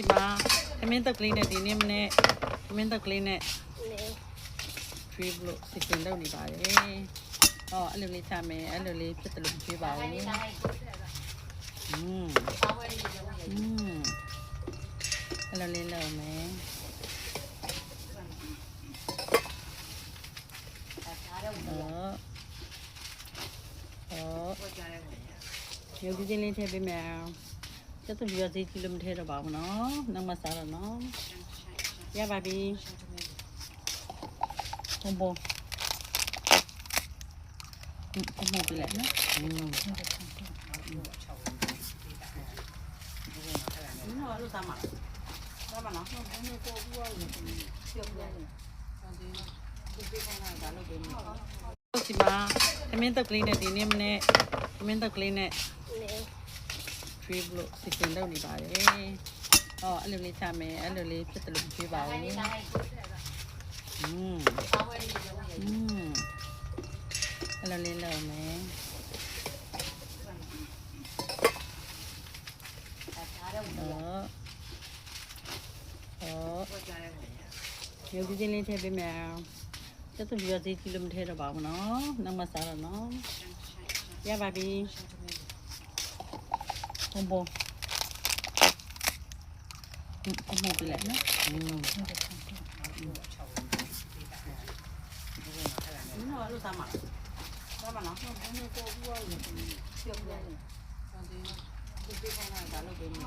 စီမှာခမင်းတုတ်ကလေးနဲ့ဒီနေ့မနေ့ခမင်းတုတ်ကလေးနဲ့ နေ ကျွေးလို့စီစဉ်လုပ်နေပါတယ်။ဟောအဲ့လိုလေးချမယ်အဲ့လိုလေးဖြစ်တယ်လို့ကျွေးပါဦး။อืมอืมအဲ့လိုလေးလုပ်မယ်။ဟောဟောရုပ်ကြီးချင်းလေးထည့်ပေးမယ်။ ကျသူရဈေးကြီးလို့မထဲတော့ပါဘူးနော်နှမစားတော့နော်ရပါပြီဘုံဘုံအမှုပြလိုက်နော်อืมနော်လို့သားမသားမနော်ဘယ်လိုပို့ပြီးရောပြုတ်ပြန်တယ်ဒီမှာသမင်းတက်ကလေးနဲ့ဒီနေ့မနေ့သမင်းတက်ကလေးနဲ့ ကျွေးလို့စီစဉ်လုပ်နေပါတယ်။ဟောအဲ့လိုလေးချမယ်အဲ့လိုလေးဖြစ်တယ်လို့ကျွေးပါဦး။อืมอืมအဲ့လိုလေးလုပ်မယ်။ဟောဟောရုပ်ကြီးချင်းလေးထည့်ပေးမယ်။ကျတော့ရွာစီကြီးလို့မထည့်တော့ပါဘူးနော်။နောက်မှစားတော့နော်။ရပါပြီ။ ဘုံဘုံအမှုပြလိုက်နော်อืมနော်လို့သားမသားမနော်ဘုံဘုံကိုဘူးရတယ်ပြောင်းပြန်တယ်ဒါဒီဒီကောင်ကဒါလုပ်ပေးမယ်